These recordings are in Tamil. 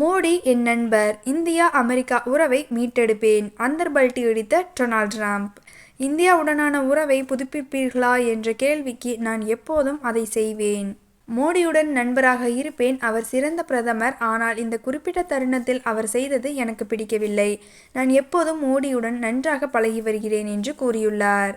மோடி என் நண்பர் இந்தியா அமெரிக்கா உறவை மீட்டெடுப்பேன் அந்தர்பல்டி அடித்த டொனால்ட் ட்ரம்ப். இந்தியாவுடனான உறவை புதுப்பிப்பீர்களா என்ற கேள்விக்கு நான் எப்போதும் அதை செய்வேன். மோடியுடன் நண்பராக இருப்பேன் அவர் சிறந்த பிரதமர் ஆனால் இந்த குறிப்பிட்ட தருணத்தில் அவர் செய்தது எனக்கு பிடிக்கவில்லை. நான் எப்போதும் மோடியுடன் நன்றாக பழகி வருகிறேன் என்று கூறியுள்ளார்.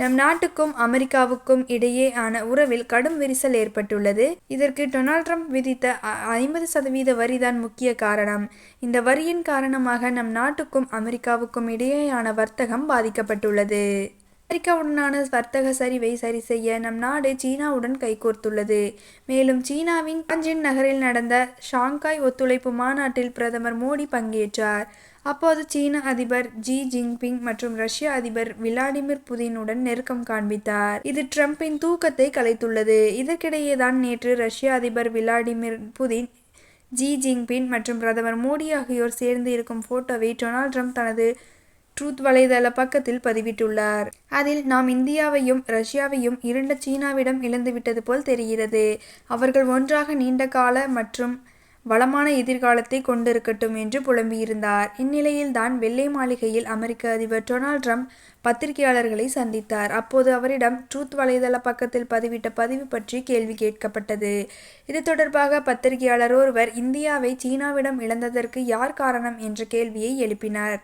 நம் நாட்டுக்கும் அமெரிக்காவுக்கும் இடையேயான உறவில் கடும் விரிசல் ஏற்பட்டுள்ளது. இதற்கு டொனால்ட் ட்ரம்ப் விதித்த ஐம்பது சதவீத வரிதான் முக்கிய காரணம். இந்த வரியின் காரணமாக நம் நாட்டுக்கும் அமெரிக்காவுக்கும் இடையேயான வர்த்தகம் பாதிக்கப்பட்டுள்ளது. அமெரிக்காவுடனான வர்த்தக சரிவை சரி செய்ய நம் நாடு சீனாவுடன் கைகோர்த்துள்ளது. மேலும் சீனாவின் பஞ்சின் நகரில் நடந்த ஷாங்காய் ஒத்துழைப்பு மாநாட்டில் பிரதமர் மோடி பங்கேற்றார். அப்போது சீன அதிபர் ஜி ஜின்பிங் மற்றும் ரஷ்ய அதிபர் விளாடிமிர் புதினுடன் நெருக்கம் காண்பித்தார். இது ட்ரம்பின் தூக்கத்தை கலைத்துள்ளது. இதற்கிடையேதான் நேற்று ரஷ்ய அதிபர் விளாடிமிர் புதின் ஜி ஜின்பிங் மற்றும் பிரதமர் மோடி ஆகியோர் சேர்ந்து இருக்கும் போட்டோவை டொனால்ட் ட்ரம்ப் தனது ட்ரூத் வலைதள பக்கத்தில் பதிவிட்டுள்ளார். அதில் நாம் இந்தியாவையும் ரஷ்யாவையும் இருண்ட சீனாவிடம் இழந்துவிட்டது போல் தெரிகிறது. அவர்கள் ஒன்றாக நீண்ட கால மற்றும் வளமான எதிர்காலத்தை கொண்டிருக்கட்டும் என்று புலம்பியிருந்தார். இந்நிலையில் தான் வெள்ளை மாளிகையில் அமெரிக்க அதிபர் டொனால்ட் ட்ரம்ப் பத்திரிகையாளர்களை சந்தித்தார். அப்போது அவரிடம் ட்ரூத் வலைதள பக்கத்தில் பதிவிட்ட பதிவு பற்றி கேள்வி கேட்கப்பட்டது. இது தொடர்பாக பத்திரிகையாளர் ஒருவர் இந்தியாவை சீனாவிடம் இழந்ததற்கு யார் காரணம் என்ற கேள்வியை எழுப்பினார்.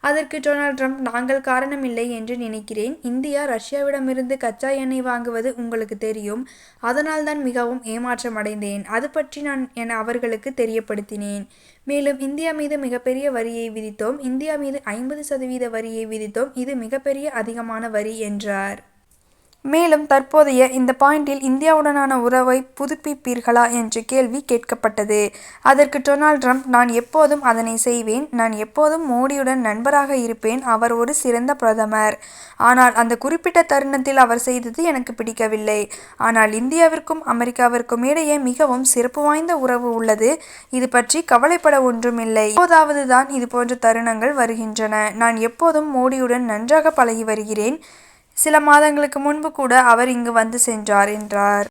அதற்கு டொனால்ட் ட்ரம்ப் நாங்கள் காரணமில்லை என்று நினைக்கிறேன். இந்தியா ரஷ்யாவிடமிருந்து கச்சா எண்ணெய் வாங்குவது உங்களுக்கு தெரியும். அதனால் தான் மிகவும் ஏமாற்றம் அடைந்தேன். அது பற்றி நான் என அவர்களுக்கு தெரியப்படுத்தினேன். மேலும் இந்தியா மீது மிகப்பெரிய வரியை விதித்தோம். இந்தியா மீது ஐம்பது சதவீத வரியை விதித்தோம். இது மிகப்பெரிய அதிகமான வரி என்றார். மேலும் தற்போதைய இந்த பாயிண்டில் இந்தியாவுடனான உறவை புதுப்பிப்பீர்களா என்ற கேள்வி கேட்கப்பட்டது. அதற்கு டொனால்ட் ட்ரம்ப் நான் எப்போதும் அதனை செய்வேன். நான் எப்போதும் மோடியுடன் நண்பராக இருப்பேன். அவர் ஒரு சிறந்த பிரதமர். ஆனால் அந்த குறிப்பிட்ட தருணத்தில் அவர் செய்தது எனக்கு பிடிக்கவில்லை. ஆனால் இந்தியாவிற்கும் அமெரிக்காவிற்கும் இடையே மிகவும் சிறப்பு வாய்ந்த உறவு உள்ளது. இது பற்றி கவலைப்பட ஒன்றுமில்லை. எப்போதாவது தான் இது போன்ற தருணங்கள் வருகின்றன. நான் எப்போதும் மோடியுடன் நன்றாக பழகி வருகிறேன். சில மாதங்களுக்கு முன்பு கூட அவர் இங்கு வந்து சென்றார் என்றார்.